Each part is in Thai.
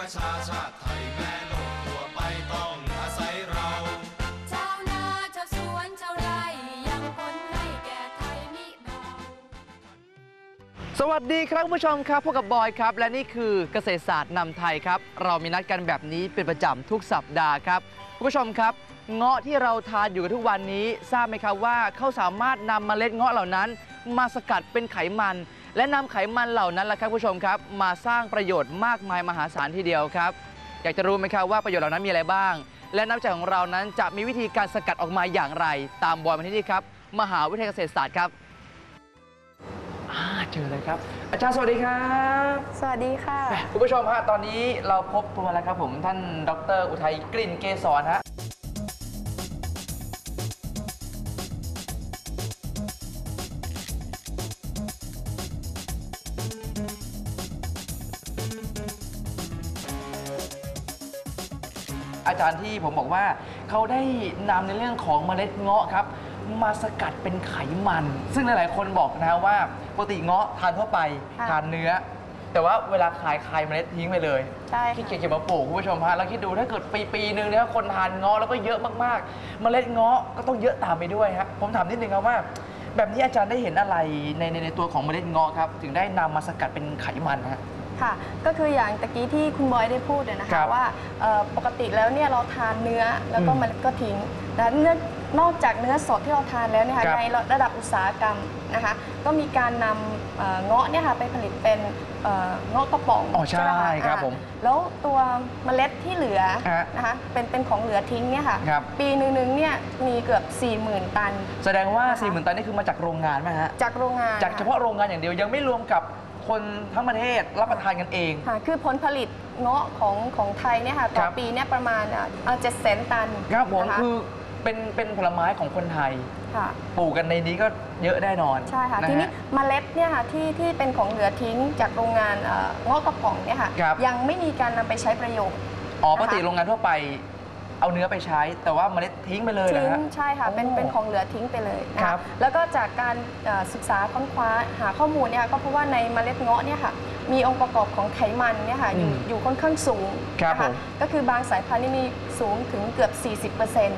ประชาชาติไทยแม่โลกทั่วไปต้องอาศัยเรา ชาวนาชาวสวนชาวไร่ยังคนให้แก่ไทยมิเบา สวัสดีครับคุณผู้ชมครับพบกับบอยครับ และนี่คือเกษตรศาสตร์นำไทยครับ เรามีนัดกันแบบนี้เป็นประจำทุกสัปดาห์ครับคุณผู้ชมครับเงาะที่เราทานอยู่กันทุกวันนี้ ทราบไหมครับว่าเขาสามารถนำเมล็ดเงาะเหล่านั้น มาสกัดเป็นไขมัน และนำไขมันเหล่านั้นแหละครับคุณผู้ชมครับ มาสร้างประโยชน์มากมายมหาศาลทีเดียวครับ อยากจะรู้ไหมครับว่าประโยชน์เหล่านั้นมีอะไรบ้าง และนักวิจัยของเรานั้นจะมีวิธีการสกัดออกมาอย่างไร ตามบอยมาที่นี่ครับมหาวิทยาลัยเกษตรศาสตร์ครับอ่าเจอเลยครับ อาจารย์สวัสดีครับ สวัสดีค่ะแหม่คุณผู้ชมฮะตอนนี้เราพบตัวแล้วครับผมท่านดร อุทัยกลิ่นเกษรฮะ จารย์ที่ผมบอกว่าเขาได้นำในเรื่องของเมล็ดเงาะครับ มาสกัดเป็นไขมัน ซึ่งหลายๆ คนบอกนะว่าปกติเงาะทานทั่วไปค่ะ ทานเนื้อ แต่ว่าเวลาขายคายเมล็ดทิ้งไปเลย ใช่ที่ค่ะเกียจเก็บมาปลูกคุณผู้ชมฮะแล้วคิดดูถ้าเกิดปีปีหนึ่งเนี่ยคนทานเงาะแล้วก็เยอะมากๆ เมล็ดเงาะก็ต้องเยอะตามไปด้วยฮะผมถามนิดนึงครับว่า แบบนี้อาจารย์ได้เห็นอะไรในในในตัวของเมล็ดเงาะครับ ถึงได้นำมาสกัดเป็นไขมันฮะ ค่ะ ก็คืออย่างตะกี้ที่คุณบอยได้พูดเนี่ยนะครัคะบว่าเอ่อปกติแล้วเนี่ยเราทานเนื้อแล้วก็อืมมันก็ทิ้งนะเนื้อนอกจากเนื้อสดที่เราทานแล้วเนี่ยค่ะครับในระดับอุตสาหกรรมนะคะก็มีการนำเอ่อเงาะเนี่ยค่ะไปผลิตเป็นเอ่อเงาะกระป๋องอ๋อใช่ไหมะครับอ่าผมแล้วตัวเมล็ดที่เหลือฮะนะคะเป็นเป็นของเหลือทิ้งเนี่ยค่ะครับ ปีหนึ่งๆเนี่ยมีเกือบ 40,000 ตัน แสดงว่า นะคะ 4 0,000 ตันนี่คือมาจากโรงงานไหมฮะ จากโรงงานจากเฉพาะโรงงานอย่างเดียวยังไม่รวมกับ คนทั้งประเทศรับประทานกันเอง ค่ะคือผลผลิตเงาะของของไทยเนี่ยค่ะต่คอรับ ปีเนี่ยประมาณเจ็ดแสนตันครับผมนะคะคือเป็นเป็นผลไม้ของคนไทยค่ะ ปลูกกันในนี้ก็เยอะแน่นอนใช่ค่ะนะทีนี้ฮะเมล็ดเนี่ยค่ะที่ที่เป็นของเหลือทิ้งจากโรงงานเอ่อเงาะกระป๋องเนี่ยค่ะครับ ยังไม่มีการนำไปใช้ประโยชน์ อ๋อนะคะปกติโรงงานทั่วไป เอาเนื้อไปใช้ แต่ว่าเมล็ดทิ้งไปเลยนะทิ้งฮะ ใช่ค่ะเป็นโอ้เป็นของเหลือทิ้งไปเลยนะครัคะบแล้วก็จากการเอ่อศึกษาค้นคว้าหาข้อมูลเนี่ยก็เพราะว่าในเมล็ดเงาะเนี่ยค่ะมีองค์ประกอบของไขมันเนี่ยค่ะอยู่อืมอยู่ค่อนข้างสูงครับนะผคะมก็คือบางสายพันธุ์นี่มีสูงถึงเกือบ 40%น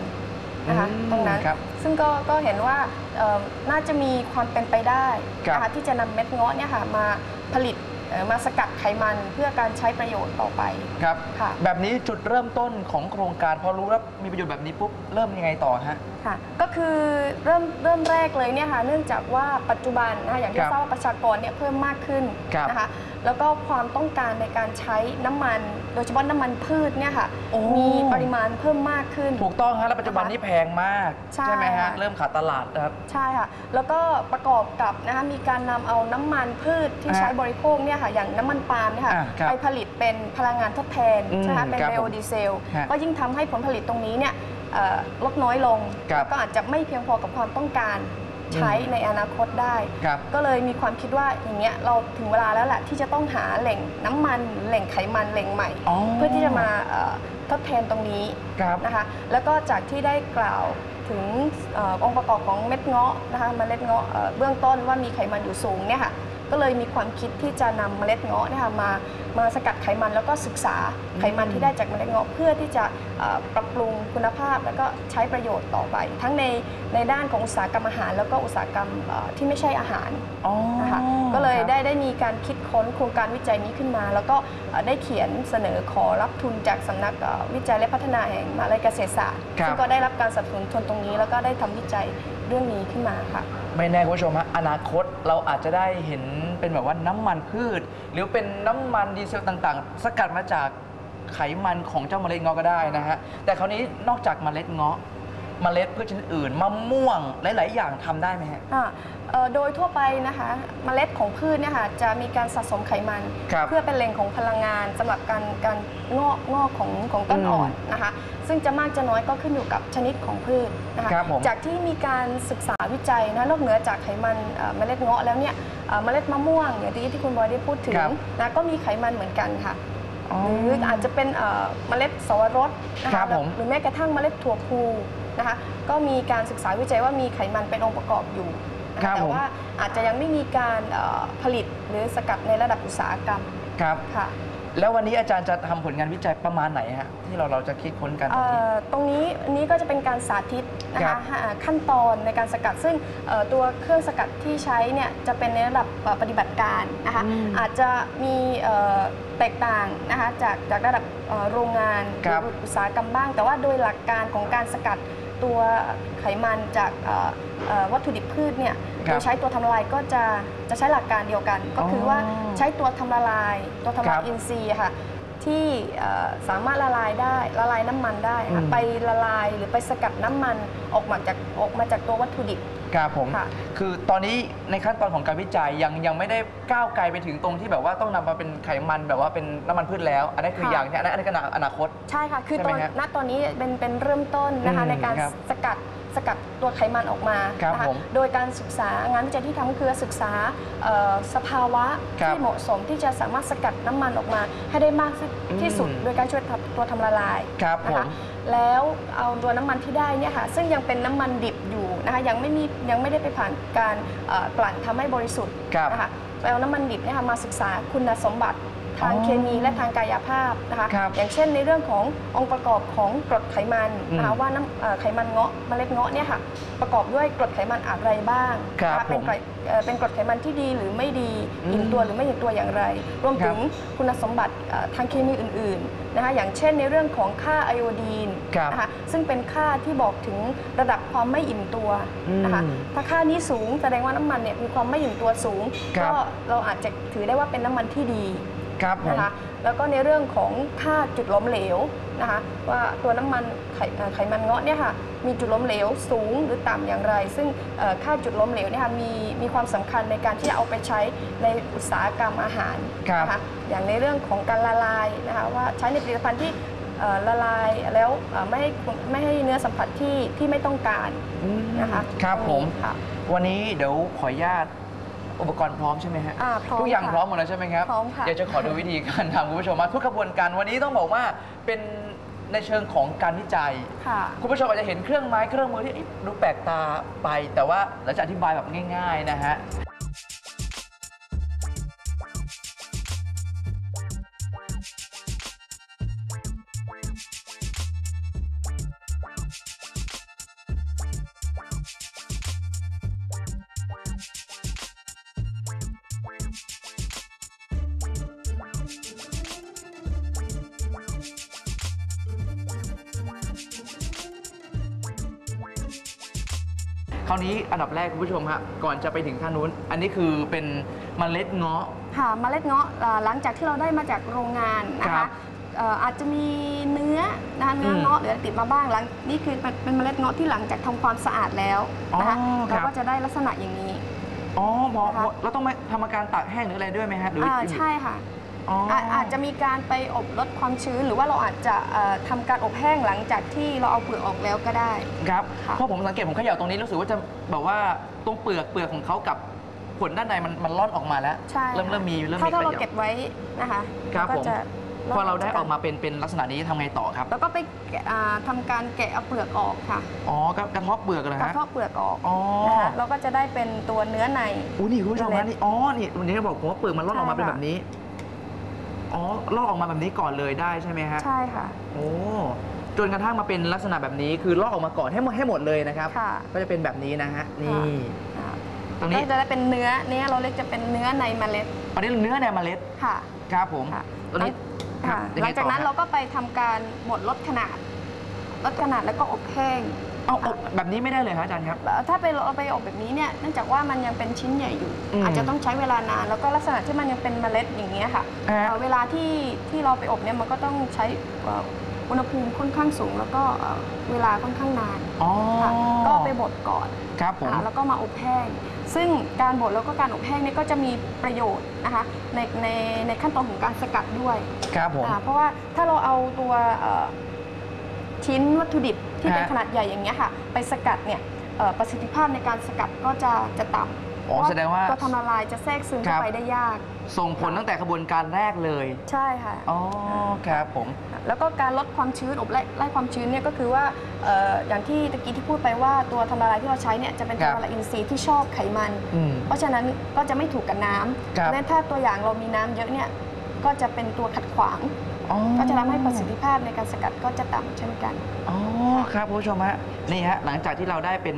ะคะอืมตรงนั้นครับซึ่งก็ก็เห็นว่าเอ่อน่าจะมีความเป็นไปได้ครับ นะคะที่จะนำเม็ดเงาะเนี่ยค่ะมาผลิตเอ่อ มาสกัดไขมันเพื่อการใช้ประโยชน์ต่อไปครับ ค่ะ แบบนี้จุดเริ่มต้นของโครงการพอรู้ว่ามีประโยชน์แบบนี้ปุ๊บเริ่มยังไงต่อฮะ ค่ะ ก็คือเริ่มเริ่มแรกเลยเนี่ยค่ะเนื่องจากว่าปัจจุบันนะคะอย่างคที่รับทราบว่าประชากรเนี่ยเพิ่มมากขึ้นครับ นะคะ แล้วก็ความต้องการในการใช้น้ำมัน โดยเฉพาะน้ำมันพืชเนี่ยค่ะ โอ้ มีปริมาณเพิ่มมากขึ้น ถูกต้องฮะแล้วปัจจุบันนี้แพงมากใช่ ไหมฮะค่ะเริ่มขาดตลาดนะครับ ใช่ค่ะ แล้วก็ประกอบกับนะคะมีการนำเอาน้ำมันพืชที่อ่าใช้บริโภคเนี่ยค่ะ อย่างน้ำมันปาล์มเนี่ยค่ะ อ่าครับไปผลิตเป็นพลังงานทดแทนอืมใช่ไหมคะเป็นครับไบผโอมดีเซล ฮะก็ยิ่งทำให้ผลผลิตตรงนี้เนี่ยเอ่อลดน้อยลง ครับแล้วก็อาจจะไม่เพียงพอกับความต้องการ ใช้อืมในอนาคตได้ครับก็เลยมีความคิดว่าอย่างเงี้ยเราถึงเวลาแล้วแหละที่จะต้องหาแหล่งน้ำมันแหล่งไขมันแหล่งใหม่อ๋อเพื่อที่จะมาเอ่อทดแทนตรงนี้ครับนะคะแล้วก็จากที่ได้กล่าวถึงเออองค์ประกอบของเม็ดเงาะนะคะเมล็ดเงาะเอ่อเบื้องต้นว่ามีไขมันอยู่สูงเนี่ยค่ะ ก็เลยมีความคิดที่จะนำเมล็ดเงาะเนี่ยค่ะมามาสกัดไขมันแล้วก็ศึกษาไขมันที่ได้จากเมล็ดเงาะเพื่อที่จะเอ่อปรับปรุงคุณภาพ แล้วก็ใช้ประโยชน์ต่อไป ทั้งในในด้านของอุตสาหกรรมอาหาร แล้วก็อุตสาหกรรมเอ่อที่ไม่ใช่อาหาร อ๋อนะคะก็เลยครับได้ได้มีการคิดค้นโครงการวิจัยนี้ขึ้นมา แล้วก็เอ่อได้เขียนเสนอขอรับทุนจากสำนักเอ่อวิจัยและพัฒนาแห่งมหาวิทยาลัยเกษตรศาสตร์ครับ ซึ่งก็ได้รับการสนับสนุนทุนตรงนี้ แล้วก็ได้ทำวิจัยเรื่องนี้ขึ้นมาค่ะไม่แน่คุณผู้ชมฮะอนาคตเราอาจจะได้เห็นเป็นแบบว่าน้ำมันพืช หรือเป็นน้ำมันดีเซลต่างๆ สกัดมาจากไขมันของเจ้าเมล็ดเงาะก็ได้นะฮะแต่คราวนี้นอกจากเมล็ดเงาะเมล็ดพืชชนิดอื่นมะม่วงหลาย ๆ อย่างทำได้ไหมฮะ อ่าเอ่อ โดยทั่วไปนะคะเมล็ดของพืชเนี่ยค่ะจะมีการสะสมไขมัน ครับเพื่อเป็นแหล่งของพลังงานสำหรับการการงอกงอกของของต้นอืมอ่อนนะคะ ซึ่งจะมากจะน้อยก็ขึ้นอยู่กับชนิดของพืชนะคะครับผม จากที่มีการศึกษาวิจัยนะนอกเหนือจากไขมันเอ่อเมล็ดเงาะแล้วเนี่ยเอ่อเมล็ดมะม่วงอย่างที่ที่คุณบอยได้พูดถึงครับ นะก็มีไขมันเหมือนกันค่ะ อ๋อ หรืออาจจะเป็นเอ่อเมล็ดสวรสนะครัคะบผมหรือแม้กระทั่งเมล็ดถั่วพูนะคะก็มีการศึกษาวิจัยว่ามีไขมันเป็นองค์ประกอบอยู่นะ ครัคะบแต่ผม ว่าอาจจะยังไม่มีการเอ่อผลิตหรือสกัดในระดับอุตสาหกรรมครับ ค่ะ แล้ววันนี้อาจารย์จะทำผลงานวิจัยประมาณไหนฮะที่เราเราจะคิดค้นกันตรงนี้ เอ่อตรงนี้อันนี้ก็จะเป็นการสาธิตนะครัคะบอ่าขั้นตอนในการสกัดซึ่งเอ่อตัวเครื่องสกัดที่ใช้เนี่ยจะเป็นในระดับเอ่อปฏิบัติการนะคะอืมอาจจะมีเอ่อแตกต่างนะคะจากจากระดับเอ่อโรงงานหครัรืบออุตสาหกรรมบ้าง แต่ว่าโดยหลักการของการสกัด ตัวไขมันจากเอ่อเอ่อวัตถุดิบพืชเนี่ยครัโดบยใช้ตัวทำละลายก็จะจะใช้หลักการเดียวกัน ก็คือว่าอ๋อใช้ตัวทำละลาย ตัวทำครัลายบอินทรีย์อะค่ะ ที่เอ่อสามารถละลายได้ละลายน้ำมันได้อืค่ะมไปละลายหรือไปสกัดน้ำมันออกมาจากออกมาจากตัววัตถุดิบครับผมค่ะคือตอนนี้ในขั้นตอนของการวิจัยยังยังไม่ได้ก้าวไกลไปถึงตรงที่แบบว่าต้องนำมาเป็นไขมันแบบว่าเป็นน้ำมันพืชแล้ว อันนั้นคือค่ะอย่างที่อันนั้นอันนั้นก็อนาคต ใช่ค่ะ คือใช่ตไหมอนฮะณตอนนี้เป็นเป็นเริ่มต้นนะคะอืมในการครับสกัดสกัด ตัวไขมันออกมาครับนะคะผมโดยการศึกษางานวิจัยที่ทำก็คือศึกษาเอ่อสภาวะครับที่เหมาะสมที่จะสามารถสกัดน้ำมันออกมา ให้ได้มากที่สุดอืมโดยการช่วยทำตัวทำละลายครับผนะมคะแล้วเอาตัวน้ำมันที่ได้เนี่ยค่ะซึ่งยังเป็นน้ำมันดิบอยู่นะคะยังไม่มียังไม่ได้ไปผ่านการเอ่อกลั่นทำให้บริสุทธิ์ครับ นะคะไปเอาน้ำมันดิบเนี่ยค่ะมาศึกษาคุณสมบัติ ทางอ๋อเคมีและทางกายภาพนะคะครับอย่างเช่นในเรื่องขององค์ประกอบของกรดไขมันนะคะอืมว่าน้ำเอ่อไขมันเงาะเมล็ดเงาะเนี่ยค่ะประกอบด้วยกรดไขมันอะไรบ้างครับนะคะเป็นผมกรดเอ่อเป็นกรดไขมันที่ดีหรือไม่ดีอืมอิ่มตัวหรือไม่อิ่มตัวอย่างไร รวมครับถึงคุณสมบัติเอ่อทางเคมีอื่นๆนะคะอย่างเช่นในเรื่องของค่าไอโอดีนครับนะคะซึ่งเป็นค่าที่บอกถึงระดับความไม่อิ่มตัวนะคะอืมถ้าค่านี้สูงแสดงว่าน้ำมันเนี่ยมีความไม่อิ่มตัวสูงครับก็เราอาจจะถือได้ว่าเป็นน้ำมันที่ดี ครับผม นะคะแล้วก็ในเรื่องของค่าจุดล้มเหลวนะคะว่าตัวน้ำมันไขเอ่อไขมันเงาะเนี่ยค่ะมีจุดล้มเหลวสูงหรือต่ำอย่างไร ซึ่งเอ่อค่าจุดล้มเหลวเนี่ยค่ะมีมีความสำคัญในการที่จะเอาไปใช้ในอุตสาหกรรมอาหารครับ นะคะอย่างในเรื่องของการละลายนะคะว่าใช้ในผลิตภัณฑ์ที่เอ่อละลายแล้วเอ่อไม่ให้ไม่ให้เนื้อสัมผัสที่ที่ไม่ต้องการอืมนะคะครับตงผมนี้ค่ะ วันนี้เดี๋ยวขออนุญาต อุปกรณ์พร้อมใช่ไหมฮะอ่าพร้อมทุกอย่างค่ะพร้อมหมดแล้วใช่ไหมครับพร้อมค่ะ เดี๋ยวจะขอดูวิธีการทำคุณผู้ชมมาทุกกระบวนการวันนี้ต้องบอกว่าเป็นในเชิงของการวิจัย ค่ะ คุณผู้ชมอาจจะเห็นเครื่องไม้เครื่องมือที่เอ๊ะดูแปลกตาไป แต่ว่าเราจะอธิบายแบบง่าย ๆ นะฮะ คราวนี้อันดับแรกคุณผู้ชมฮะก่อนจะไปถึงขั้นนู้น อันนี้คือเป็นเมล็ดเงาะ ค่ะเมล็ดเงาะเอ่อหลังจากที่เราได้มาจากโรงงานนะครัคะบเอ่ออาจจะมีเนื้อนะคะเนื้ออมเงาะหรือติดมาบ้างหลังนี่คือเป็นเป็นเมล็ดเงาะที่หลังจากทำความสะอาดแล้วนะคะอ๋อครับเราก็จะได้ลักษณะอย่างนี้ อ๋อพอนะคะพอเราต้องมาทำการตากแห้งหรืออะไรด้วยไหมฮะหรืออ่าใช่ค่ะ อ๋ออาอาจจะมีการไปอบลดความชื้น หรือว่าเราอาจจะเอ่อทำการอบแห้งหลังจากที่เราเอาเปลือกออกแล้วก็ได้ ครับค่ะ เพราะผมสังเกตผมเขย่าตรงนี้รู้สึกว่าจะแบบว่าตรงเปลือกเปลือกของเขากับผลด้านในมันมันร่อนออกมาแล้ว ใช่เริ่มเริ่มมีเริ่มถ้ามีถ้าเราขยับ เก็บไว้นะคะครับก็ผม จะพอเราได้ออกมาเป็นเป็นลักษณะนี้ทำไงต่อครับแล้วก็ไปแกะอ่าทำการแกะเอาเปลือกออกค่ะอ๋อกระกระเทบเปลือกเหรอกระฮะเทาะเปลือกออกอ๋อนะคะเราก็จะได้เป็นตัวเนื้อใน อู้นี่คุณผู้ชมเมล็ฮะดนี่อ๋อนี่วันนี้บอกผมว่าเปลือกมันร่อนออกมาใช่เป็นค่ะแบบนี้ อ๋อลอกออกมาแบบนี้ก่อนเลยได้ใช่ไหมฮะใช่ค่ะ โอ้จนกระทั่งมาเป็นลักษณะแบบนี้คือลอกออกมาก่อนให้หมดให้หมดเลยนะครับ ค่ะ ก็จะเป็นแบบนี้นะฮะนี่อ่าตรงนี้ ก็จะได้เป็นเนื้อเนื้อเราเรียกจะเป็นเนื้อในเมล็ดอันนี้เนื้อในเมล็ดค่ะ ครับผมค่ะตัวนี้ครับค่ะ ยัไหลังจากนั้นต่อเราฮะก็ไปทำการบดลดขนาด ลดขนาดแล้วก็อบแห้ง เอาอบแบบนี้ไม่ได้เลยครับอาจารย์ครับ ถ้าไปเราไปอบแบบนี้เนี่ยเนื่องจากว่ามันยังเป็นชิ้นใหญ่อยู่ อืมอาจจะต้องใช้เวลานานแล้วก็ลักษณะที่มันยังเป็นเมล็ดอย่างเงี้ยค่ะอ่าเอ่อเวลาที่ที่เราไปอบเนี่ยมันก็ต้องใช้เอ่ออุณหภูมิค่อนข้างสูง แล้วก็เอ่อเวลาค่อนข้างนานอ๋อค่ะก็เอาไปบดก่อนครับผมอ่าแล้วก็มาอบแห้ง ซึ่งการบดแล้วก็การอบแห้งเนี่ยก็จะมีประโยชน์นะคะในในในขั้นตอนของการสกัดด้วย ครับผม อ่าเพราะว่าถ้าเราเอาตัวเอ่อชิ้นวัตถุดิบ ที่เป็นฮะขนาดใหญ่อย่างเงี้ยค่ะ ไปสกัดเนี่ยเอ่อประสิทธิภาพในการสกัดก็จะจะต่ำอ๋อเพระแสดงว่าตัวทำละลายจะแทรกซึมครัเข้าบไปได้ยาก ส่งผลตั้งแต่กระบวนการแรกเลย ใช่ค่ะอ๋อครับผม แล้วก็การลดความชื้นอบไล่ไล่ความชื้นเนี่ยก็คือว่าเอ่ออย่างที่ตะกี้ที่พูดไปว่าตัวทำละลายที่เราใช้เนี่ยจะเป็นครัทำบละลายอินทรีย์ที่ชอบไขมันอืมเพราะฉะนั้นก็จะไม่ถูกกับน้ำครับเพราะฉะนั้นถ้าตัวอย่างเรามีน้ำเยอะเนี่ย ก็จะเป็นตัวขัดขวางอ๋อก็จะทำให้ประสิทธิภาพในการสกัดก็จะต่ำเช่นกันอ๋อครับคุณผู้ชมฮะนี่ฮะหลังจากที่เราได้เป็น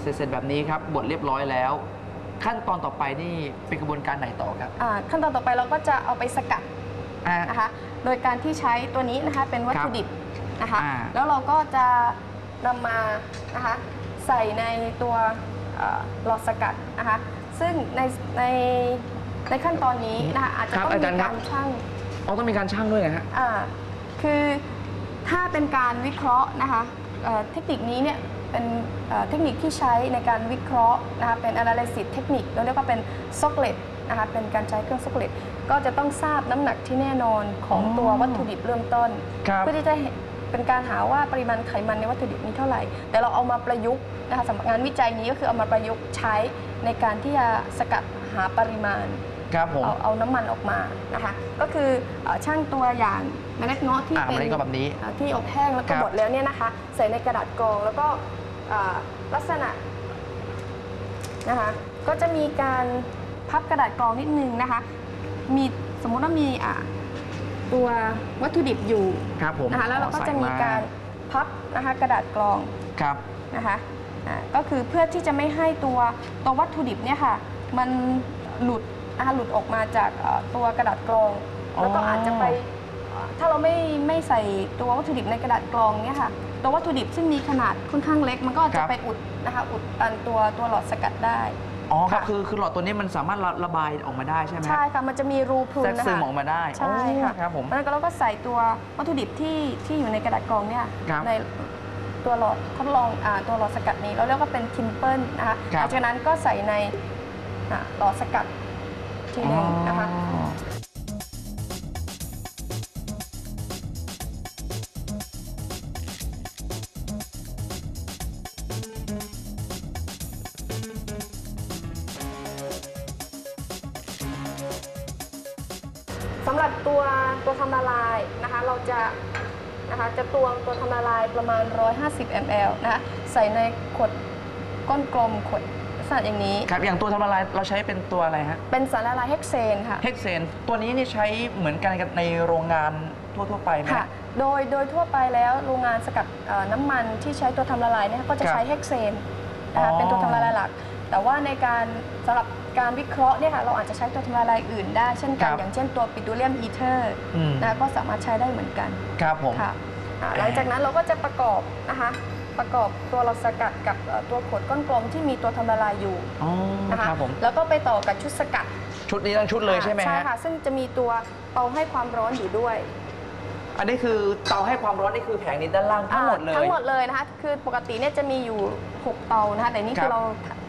เสร็จๆแบบนี้ครับบดเรียบร้อยแล้ว ขั้นตอนต่อไปนี่เป็นกระบวนการไหนต่อครับอ่าขั้นตอนต่อไปเราก็จะเอาไปสกัดอ่านะคะโดยการที่ใช้ตัวนี้นะคะเป็นวัตถุดิบนะคะอ่าแล้วเราก็จะนำมานะคะใส่ในตัวเอ่อหลอดสกัดนะคะซึ่งในใน ในขั้นตอนนี้นะคะอาจจะครับต้องอาจารย์มีครักาบ รชั่งอ๋อต้องมีการชั่งด้วยนะฮะ อ่าคือถ้าเป็นการวิเคราะห์นะคะเอ่อเทคนิคนี้เนี่ยเป็นเอ่อเทคนิคที่ใช้ในการวิเคราะห์นะคะเป็น analysis เทคนิคเราเรียกว่าเป็น s o c l e t นะคะเป็นการใช้เครื่อง s o c l e t ก็จะต้องทราบน้ำหนักที่แน่นอนของอ๋อ ตัววัตถุดิบเริ่มต้น ครับ เพื่อที่จะเห็นเป็นการหาว่าปริมาณไขมันในวัตถุดิบนี้เท่าไหร่ แต่เราเอามาประยุกต์นะคะสำหรับงานวิจัยนี้ก็คือเอามาประยุกต์ใช้ในการที่จะสกัด หาปริมาณครับผมเอาเอาน้ำมันออกมานะคะ ก็คือเอ่อช่างตัวอย่างเมล็ดเงาะที่อ่าเป็นเมล็ดเงาะแบบนี้เอ่อที่อบแห้งแล้วคก็รับบดแล้วเนี่ยนะคะ ใส่ในกระดาษกรองแล้วก็เอ่อลักษณะนะคะก็จะมีการพับกระดาษกรองนิดนึงนะคะ มีสมมุติว่ามีอะตัววัตถุดิบอยู่ครับผมนะคะแล้วเราก็อ๋อจะมีใส่การพับนะคะกระดาษกรองครับนะคะอ่าก็คือเพื่อที่จะไม่ให้ตัวตัววัตถุดิบเนี่ยค่ะ มันหลุดนะคะหลุดออกมาจากเอ่อตัวกระดาษกรอง อ๋อ แล้วก็อาจจะไปเอ่อถ้าเราไม่ไม่ใส่ตัววัตถุดิบในกระดาษกรองเนี่ยค่ะตัววัตถุดิบซึ่งมีขนาดค่อนข้างเล็ก มันก็อาจคจะรับไปอุดนะคะอุดตันตัวตัวหลอดสกัดได้ อ๋อครับค่ะ คือคือหลอดตัวนี้มันสามารถระระบายออกมาได้ใช่ไหมฮะใช่ค่ะมันจะมีรูพรุนแทรกนะซึมคะ ออกมาได้ใช่ค่ะ อ๋อครับผม แล้วก็เราก็ใส่ตัววัตถุดิบที่ที่อยู่ในกระดาษกรองเนี่ยครับ ในตัวหลอดทดลองอาตัวหลอดสกัดนี้ เราเรียกว่าเป็นทิมเปิลนะคะครับหลังจากนั้นก็ใส่ใน อ่าหลอสกัดทีหนึงนะคะ อ๋อสำหรับตัวตัวทำละลายนะคะเราจะนะคะจะตวงตัวทำละลายประมาณ 150 ml นะคะใส่ในขวดก้นกลมขวด ษณะอย่างนี้ ครับ อย่างตัวทำละลายเราใช้เป็นตัวอะไรฮะ เป็นสารละลายเฮกเซนค่ะ เฮกเซน ตัวนี้นี่ใช้เหมือนกันกับในโรงงานทั่วๆไปไหม ค่ะ โดยโดยทั่วไปแล้วโรงงานสกัดเอ่อน้ำมันที่ใช้ตัวทำละลายเนี่ยก็จะครับใช้เฮกเซนนะคะอ๋อ เป็นตัวทำละลายหลัก แต่ว่าในการสำหรับการวิเคราะห์เนี่ยค่ะเราอาจจะใช้ตัวทำละลายอื่นได้เช่นกัน อย่างเช่นตัวปิโตรเลียมอีเทอร์อืมนะคะก็สามารถใช้ได้เหมือนกัน ครับผม ค่ะอ่าหลังจากนั้นเราก็จะประกอบนะคะ ประกอบตัวเราสกัดกับเอ่อตัวขวดก้นกลมที่มีตัวทำละลายอยู่อ๋อนะคะครับผมแล้วก็ไปต่อกับชุดสกัดชุดนี้ทั้งชุดเลยใช่ไหมใช่ฮะค่ะซึ่งจะมีตัวเตาให้ความร้อนอยู่ด้วยอันนี้คือเตาให้ความร้อนนี่คือแผงนี้ด้านล่างทั้งหมดเลยอ่าทั้งหมดเลยนะคะคือปกติเนี่ยจะมีอยู่ 6 เตานะคะแต่นี่ครับคือเรา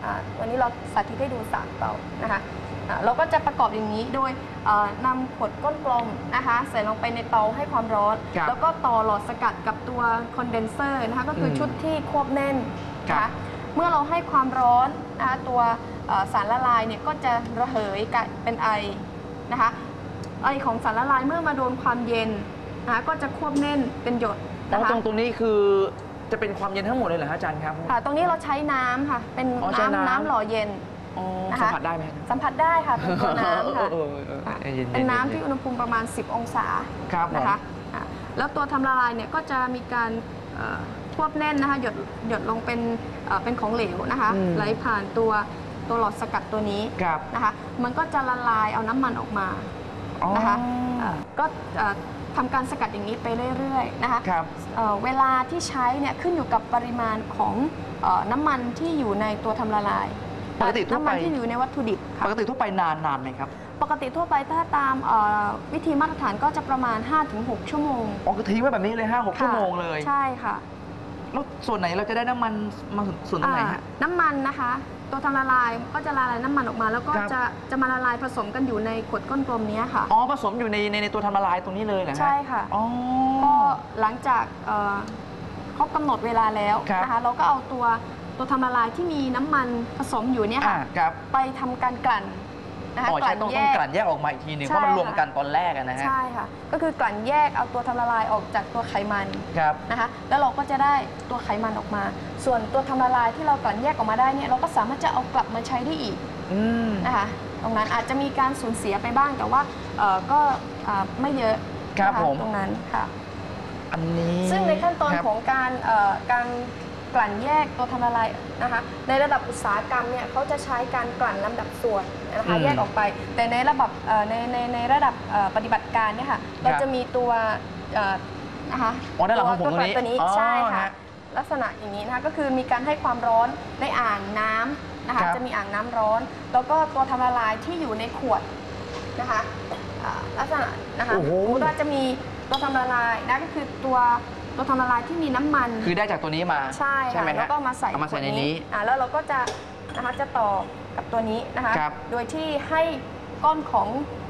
อ่าวันนี้เราสาธิตให้ดู3เตานะคะ อ่าเราก็จะประกอบอย่างนี้โดยเอ่อนำขวดก้นกลมนะคะใส่ลงไปในเตาให้ความร้อน ครับแล้วก็ต่อหลอดสกัดกับตัวคอนเดนเซอร์นะคะก็คืออมชุดที่ควบแน่นนะครัคะบ เมื่อเราให้ความร้อนนะคะตัวเอ่อสารละลายเนี่ยก็จะระเหยกลายเป็นไอนะคะไอของสารละลายเมื่อมาโดนความเย็นนะคะก็จะควบแน่นเป็นหยดอ๋นะอคะ ตรงตรงนี้คือจะเป็นความเย็นทั้งหมดเลยเหรอฮะอาจารย์ครับ ค่ะตรงนี้เราใช้น้ำค่ะ เป็นอ๋อใช้น้ำน้ำ น้ำหล่อเย็น อ๋อนะคะ สัมผัสได้ไหมฮะสัมผัสได้ค่ะเป็นตัวน้ำค่ะ เออเออเออค่ะย็ๆเป็นน้ำย็ที่อุณหภูมิประมาณ 10 องศาครับผม นะคะอะแล้วตัวทำละลายเนี่ยก็จะมีการเอ่อควบแน่นนะคะหยดหยดลงเป็นเอ่อเป็นของเหลวนะคะอืม ไหลผ่านตัวตัวหลอดสกัดตัวนี้ครับนะคะ มันก็จะละลายเอาน้ำมันออกมา อ๋อนะคะอะก็เอ่อทำการสกัดอย่างนี้ไปเรื่อยๆนะคะครับ เอ่อเวลาที่ใช้เนี่ยขึ้นอยู่กับปริมาณของเอ่อน้ำมันที่อยู่ในตัวทำละลาย ปกติทั่วน้ำไป มันที่อยู่ในวัตถุดิบปค่ะกติทั่วไปนานนานไหมครับปกติทั่วไปถ้าตามเอ่อวิธีมาตรฐานก็จะประมาณ 5-6 ชั่วโมงอ๋อคือทิ้งไว้แบบนี้เลยห้าหกชั่วโมงเลยใช่ค่ะแล้วส่วนไหนเราจะได้น้ำมันมาส่วนตรงไหนฮะ อ่าน้ำมันนะคะ ตัวทำละลายก็จะละลายน้ำมันออกมา แล้วก็ครับ จะจะมาละลายผสมกันอยู่ในขวดก้นกลมเนี้ยค่ะ อ๋อผสมอยู่ในในในตัวทำละลายตรงนี้เลยเหรอฮะใช่ค่ะ อ๋อ ก็หลังจากเอ่อครบกำหนดเวลาแล้วครับนะคะเราก็เอาตัว ตัวทำละลายที่มีน้ำมันผสมอยู่เนี่ยอ่าค่ะครับไปทำการกลั่นนะคะอ๋อใช่ต้องต้องกลั่นแยกออกมาอีกทีหนึ่งเพราะมันใช่รวมกันตอนแรกอะนะฮะใช่ค่ะ ก็คือกลั่นแยกเอาตัวทำละลายออกจากตัวไขมันครับ นะคะ แล้วเราก็จะได้ตัวไขมันออกมา ส่วนตัวทำละลายที่เรากลั่นแยกออกมาได้เนี่ยเราก็สามารถจะเอากลับมาใช้ได้อีก อืม นะคะตรงนั้นอาจจะมีการสูญเสียไปบ้างแต่ว่าเอ่อก็อ่าไม่เยอะครับนะะผม ตรงนั้นค่ะอันนี้ซึ่งในขั้นตอนครับ ของการเอ่อการ กลั่นแยกตัวทำละลายนะคะในระดับอุตสาหกรรมเนี่ยเขาจะใช้การกลั่นลำดับส่วนนะคะอืมแยกออกไป แต่ในระดับเอ่อในในในระดับเอ่อปฏิบัติการเนี่ยค่ะเราจะมีตัวเอ่อนะคะอ๋อด้านหลังของผมตัวตรงนี้ตัวนี้อ๋อใช่ค่ะฮะลักษณะอย่างนี้นะคะก็คือมีการให้ความร้อนในอ่างน้ำนะคะครับจะมีอ่างน้ำร้อน แล้วก็ตัวทำละลายที่อยู่ในขวดนะคะอ่าลักษณะนะคะโอ้โหสมมติว่าจะมีตัวทำละลายนะก็คือตัว ตัวทำละลายที่มีน้ำมัน คือได้จากตัวนี้มาใช่ใช่ค่ะไหมฮะแล้วก็มาใส่เอามาใส่ขวดในนี้ อ่าแล้วเราก็จะนะคะจะต่อกับตัวนี้นะคะ ครับโดยที่ให้ก้อนของ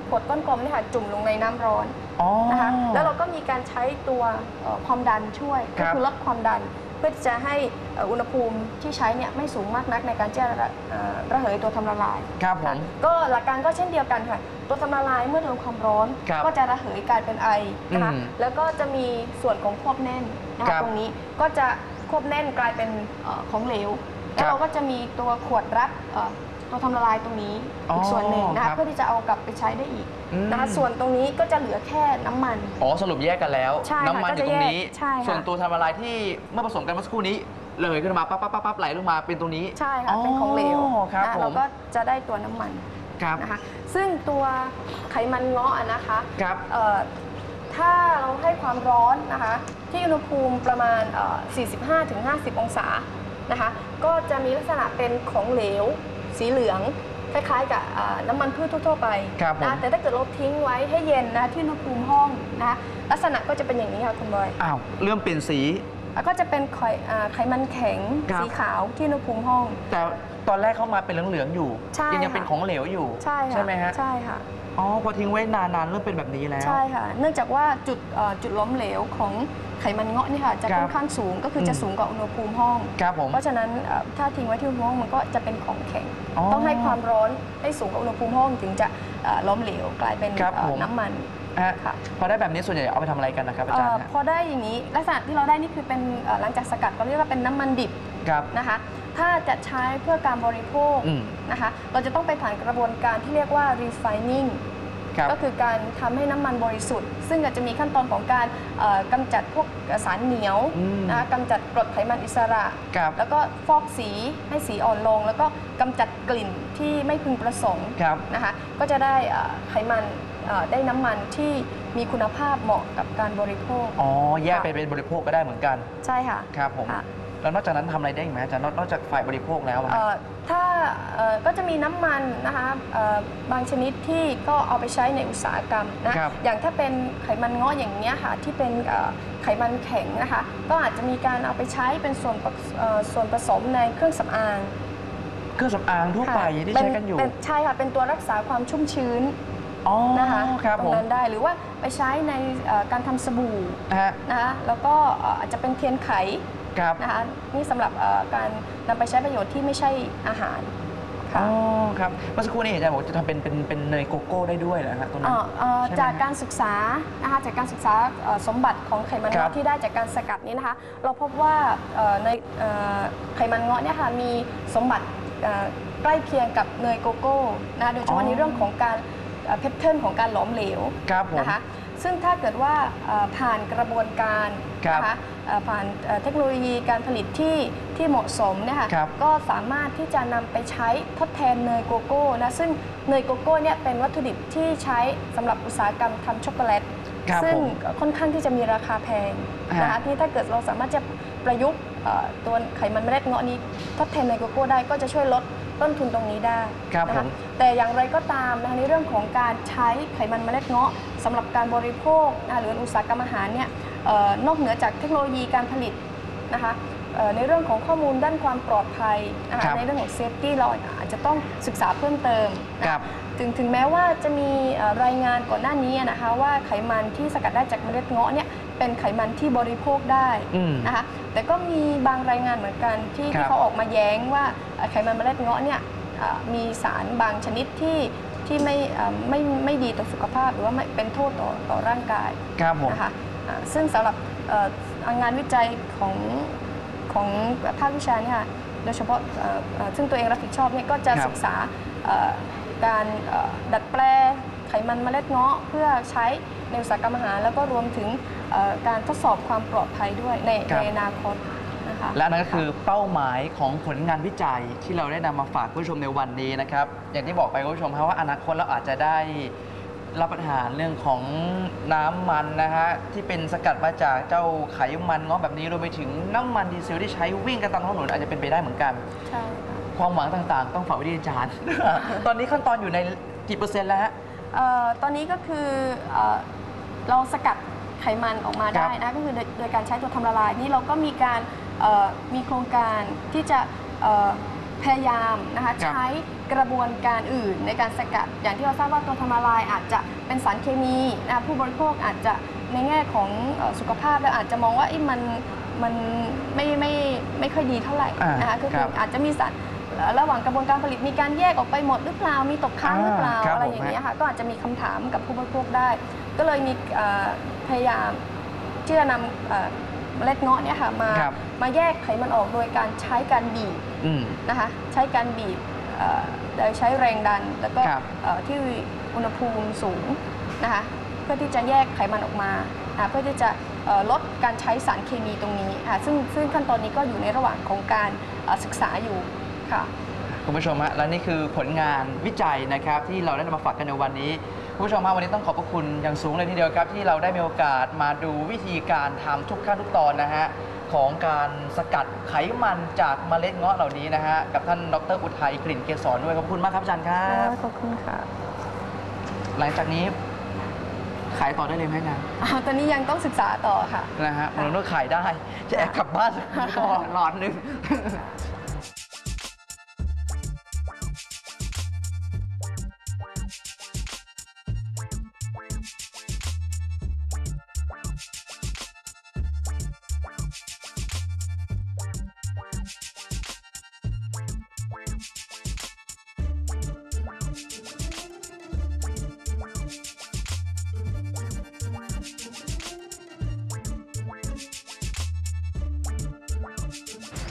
ขวดก้อนกลมเนี่ยค่ะจุ่มลงในน้ำร้อนอ๋อนะคะ แล้วเราก็มีการใช้ตัวเอ่อความดันช่วย ครัก็บคือลดความดัน เพื่อที่จะให้เอ่ออุณหภูมิที่ใช้เนี่ยไม่สูงมากนักในการที่จะระเอ่อระเหยตัวทำละลายครับผมก็หลักการก็เช่นเดียวกันค่ะ ตัวทำละลายเมื่อโดนความร้อนครับก็จะระเหยกลายเป็นไอนะคะอืมแล้วก็จะมีส่วนของควบแน่นนะครัคะบตรงนี้ก็จะควบแน่นกลายเป็นเอ่อของเหลวครัแล้บวเราก็จะมีตัวขวดรับเอ่อ ตัวทำละลายตรงนี้อ๋ออีอีกส่วนหนึ่งนะครัคะบ เพื่อที่จะเอากลับไปใช้ได้อีกอืมนะคะส่วนตรงนี้ก็จะเหลือแค่น้ำมัน อ๋อสรุปแยกกันแล้ว ใช่ค่ะน้ำมันอยู่ตรงนี้ ก็จะแยกใช่ค่ะ ส่วนตัวทำละลายที่เมื่อผสมกันเมื่อสักครู่นี้เลยขึ้นมาปั๊บปั๊บปั๊บปั๊บไหลลงมาเป็นตรงนี้ ใช่ค่ะเป็นของเหลวครับนะผม เราก็จะได้ตัวน้ำมันครับนะคะ ซึ่งตัวไขมันเงาะอะนะคะ ครับ เอ่อถ้าเราให้ความร้อนนะคะที่อุณหภูมิประมาณเอ่อ45-50 องศานะคะก็จะมีลักษณะเป็นของเหลว สีเหลืองคล้ายๆกับอ่าน้ำมันพืชทั่วๆไปครับผม นะแต่ถ้าเกิดเราทิ้งไว้ให้เย็นนะคะที่อุณหภูมิห้องนะคะลักษณะก็จะเป็นอย่างนี้ค่ะคุณบอยอ้าวเริ่มเปลี่ยนสี แล้วก็จะเป็นไขอ่าไขมันแข็งครับ สีขาวที่อุณหภูมิห้อง แต่ตอนแรกเข้ามาเป็นเหลืองๆอยู่ ใช่ยังยังค่ะ เป็นของเหลวอยู่ใช่ค่ะไหมฮะ ใช่ค่ะ อ๋อพอทิ้งไว้นานๆเริ่มเป็นแบบนี้แล้ว ใช่ค่ะ เนื่องจากว่าจุดเอ่อจุดล้มเหลวของไขมันเงาะนี่ค่ะจะครับค่อนข้างสูงก็คือจะอืมสูงกว่าอุณหภูมิห้อง ครับผมเพราะฉะนั้นเอ่อถ้าทิ้งไว้ที่อุณหภูมิห้องมันก็จะเป็นของแข็ง อ๋อต้องให้ความร้อนให้สูงกว่าอุณหภูมิห้องถึงจะเอ่อล้มเหลวกลายเป็นครับเอ่อผม น้ำมันฮะค่ะ พอได้แบบนี้ส่วนใหญ่เอาไปทำอะไรกันนะครับอาจารย์เอ่อฮะพอได้อย่างนี้ลักษณะที่เราได้นี่คือเป็นเอ่อหลังจากสกัดก็เรียกว่าเป็นน้ำมันดิบครับ นะคะ ถ้าจะใช้เพื่อการบริโภคอืมนะคะ เราจะต้องไปผ่านกระบวนการที่เรียกว่า refining ครับ ก็คือการทำให้น้ำมันบริสุทธิ์ ซึ่งอาจจะมีขั้นตอนของการเอ่อกำจัดพวกสารเหนียวอืม นะคะกำจัดกรดไขมันอิสระ ครับ แล้วก็ฟอกสีให้สีอ่อนลง แล้วก็กำจัดกลิ่นที่ไม่พึงประสงค์ครับ นะคะ ก็จะได้เอ่อไขมันเอ่อได้น้ำมันที่มีคุณภาพเหมาะกับการบริโภค อ๋อ แยกไปเป็นบริโภคก็ได้เหมือนกัน ใช่ค่ะ ครับผม ค่ะ แล้วนอกจากนั้นทำอะไรได้อีกไหมอาจารย์นอกนอกจากฝ่ายบริโภคแล้วอะเอ่อถ้าเอ่อก็จะมีน้ำมันนะคะเอ่อบางชนิดที่ก็เอาไปใช้ในอุตสาหกรรมนะครับ อย่างถ้าเป็นไขมันเงาะอย่างเงี้ยค่ะที่เป็นเอ่อไขมันแข็งนะคะก็อาจจะมีการเอาไปใช้เป็นส่วนผสเอ่อส่วนผสมในเครื่องสำอางเครื่องสำอางทั่วไปค่ะที่เป็ใช้กันอยู่เป็นใช่ค่ะเป็นตัวรักษาความชุ่มชื้นอ๋อนะคะครับตรผงมนั้นได้หรือว่าไปใช้ในเอ่อการทำสบู่ ฮะ นะคะแล้วก็เอ่ออาจจะเป็นเทียนไข ครับนะคะนี่สำหรับเอ่อการนำไปใช้ประโยชน์ที่ไม่ใช่อาหารอ๋ค่ะ อครับเมื่อสักครู่นี้เห็นอาจารย์บอกจะทำเป็นเป็นเป็นเนยโกโก้ได้ด้วยเหรอฮะตรงนั้น เอ่อเอ่อใช่ไหมจากการศึกษานะคะจากการศึกษาเอ่อสมบัติของไขมันครับเงาะที่ได้จากการสกัดนี้นะคะ เราพบว่าเอ่อในเอ่อไขมันเงาะเนี่ยค่ะมีสมบัติเอ่อใกล้เคียงกับเนยโกโก้นะคะโดยเฉอ๋พาะอ ในเรื่องของการเพทเทิร์นของการหลอมเหลวครับผม นะคะซึ่งถ้าเกิดว่าเอ่อผ่านกระบวนการครับนะคะเอ่อ ผ่านเอ่อเทคโนโลยีการผลิตที่ที่เหมาะสมเนี่ยค่ะครับก็สามารถที่จะนำไปใช้ทดแทนเนยโกโก้นะซึ่งเนยโกโก้เนี่ยเป็นวัตถุดิบที่ใช้สำหรับอุตสาหกรรมทำช็อกโกแลตครับซึ่งผมค่อนข้างที่จะมีราคาแพงนะคะฮะที่ถ้าเกิดเราสามารถจะประยุกต์เอ่อตัวไขมันเมล็ดเงาะนี้ทดแทนเนยโกโก้ได้ก็จะช่วยลดต้นทุนตรงนี้ได้ครับนะผคะมแต่อย่างไรก็ตามนะคะในเรื่องของการใช้ไขมันเมล็ดเงาะสำหรับการบริโภคนะคะหรืออุตสาหกรรมอาหารเนี่ยเอ่อ นอกเหนือจากเทคโนโลยีการผลิตนะคะเอ่อในเรื่องของข้อมูลด้านความปลอดภัยนะครัคะบในเรื่องของเซฟตี้เราอาจจะต้องศึกษาเพิ่มเติมนะครัคะบถึงถึงแม้ว่าจะมีเอ่อรายงานก่อนหน้านี้นะคะว่าไขมันที่สกัดได้จากเมล็ดเงาะเนี่ยเป็นไขมันที่บริโภคได้อืมนะคะแต่ก็มีบางรายงานเหมือนกันที่ครับที่เขาออกมาแย้งว่าเอ่อไขมันเมล็ดเงาะเนี่ยเอ่อมีสารบางชนิดที่ที่ไม่เอ่อไม่ไม่ดีต่อสุขภาพ หรือว่าไม่เป็นโทษต่อต่อร่างกายครับผมนะคะอ่า ซึ่งสำหรับเอ่องานวิจัยของของภาควิชาเนี่ยค่ะโดยเฉพาะเอ่อเอ่อซึ่งตัวเองรับผิดชอบเนี่ยก็จะครับศึกษาเอ่อการเอ่อดัดแปลงไขมันเมล็ดเงาะเพื่อใช้ในอุตสาหกรรมอาหาร แล้วก็รวมถึงเอ่อการทดสอบความปลอดภัยด้วยในครับในอนาคตนะคะและนั่นก็คือเป้าหมายของผลงานวิจัยที่เราได้นำมาฝากคุณผู้ชมในวันนี้นะครับ อย่างที่บอกไปคุณผู้ชมครับว่าอนาคตเราอาจจะได้ รับประทานเรื่องของน้ำมันนะฮะที่เป็นสกัดมาจากเจ้าไขมันเงาะแบบนี้รวมไปถึงน้ำมันดีเซลที่ใช้วิ่งกันตามท้องถนนอาจจะเป็นไปได้เหมือนกัน ใช่ค่ะความหวังต่างๆ ต้องฝากไว้ที่อาจารย์ ตอนนี้ขั้นตอนอยู่ในกี่เปอร์เซ็นต์แล้วฮะ เอ่อตอนนี้ก็คือเอ่อเราสกัดไขมันออกมาครับได้นะก็คือโดยโดยการใช้ตัวทำละลายนี่เราก็มีการเอ่อมีโครงการที่จะเอ่อ พยายามนะคะครับ ใช้กระบวนการอื่นในการสกัด อย่างที่เราทราบว่าตัวทำละลายอาจจะเป็นสารเคมีนะผู้บริโภคอาจจะในแง่ของเอ่อสุขภาพแล้วอาจจะมองว่าเอ๊ะมันมันไม่ไม่ไม่ค่อยดีเท่าไหร่อ่านนะคะก็คคืรัอบอาจจะมีสารเอ่อระหว่างกระบวนการผลิตมีการแยกออกไปหมดหรือเปล่ามีตกค้างหรือเปล่าอ่าครับอะไรผมอย่างเงี้ยค่ะก็อาจจะมีคำถามกับผู้บริโภคได้ ก็เลยมีเอ่อพยายามที่จะนำเอ่อ เมล็ดเงาะเนี่ยค่ะมาครับมาแยกไขมันออกโดยการใช้การบีบอืม นะคะใช้การบีบเอ่อโดยใช้แรงดัน แล้วก็ครับเอ่อที่อุณหภูมิสูงนะคะเพื่อที่จะแยกไขมันออกมาอ่าเพื่อที่จะเอ่อลดการใช้สารเคมีตรงนี้อ่าซึ่งซึ่งขั้นตอนนี้ก็อยู่ในระหว่างของการเอ่อศึกษาอยู่ค่ะ คุณผู้ชมฮะและนี่คือผลงานวิจัยนะครับที่เราได้นำมาฝากกันในวันนี้ คุณผู้ชมฮะวันนี้ต้องขอบพระคุณอย่างสูงเลยทีเดียวครับ ที่เราได้มีโอกาสมาดูวิธีการทำทุกขั้นทุกตอนนะฮะของการสกัดไขมันจากเมล็ดเงาะเหล่านี้นะฮะกับท่านดรอุทัยกลิ่นเกษรด้วยขอบคุณมากครับอาจารย์ครับขอบคุณค่ะ หลังจากนี้ขายต่อได้เลยไหมอาจารย์อ่าตอนนี้ยังต้องศึกษาต่อค่ะนะฮะมันต้องขายได้ จะแอบกลับบ้านสักก่อนหลอดหนึ่ง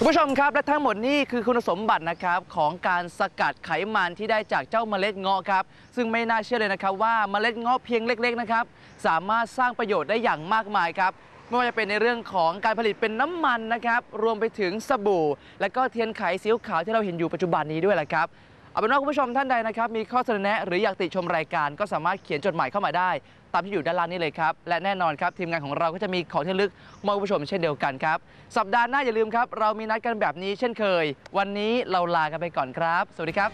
คุณผู้ชมครับและทั้งหมดนี่คือคุณสมบัตินะครับของการสกัดไขมันที่ได้จากเจ้าเมล็ดเงาะครับ ซึ่งไม่น่าเชื่อเลยนะครับว่าเมล็ดเงาะเพียงเล็ก ๆนะครับ สามารถสร้างประโยชน์ได้อย่างมากมายครับไม่ว่าจะเป็นในเรื่องของการผลิตเป็นน้ำมันนะครับ รวมไปถึงสบู่ และก็เทียนไขสีขาวที่เราเห็นอยู่ปัจจุบันนี้ด้วยแหละครับ เอาเป็นว่าคุณผู้ชมท่านใดนะครับมีข้อเสนอแนะหรืออยากติชมรายการก็สามารถเขียนจดหมายเข้ามาได้ ตามที่อยู่ด้านล่างนี้เลยครับ และแน่นอนครับ ทีมงานของเราก็จะมีของที่ระลึกมาคุณผู้ชมเช่นเดียวกันครับ สัปดาห์หน้าอย่าลืมครับ เรามีนัดกันแบบนี้เช่นเคย วันนี้เราลากันไปก่อนครับ สวัสดีครับ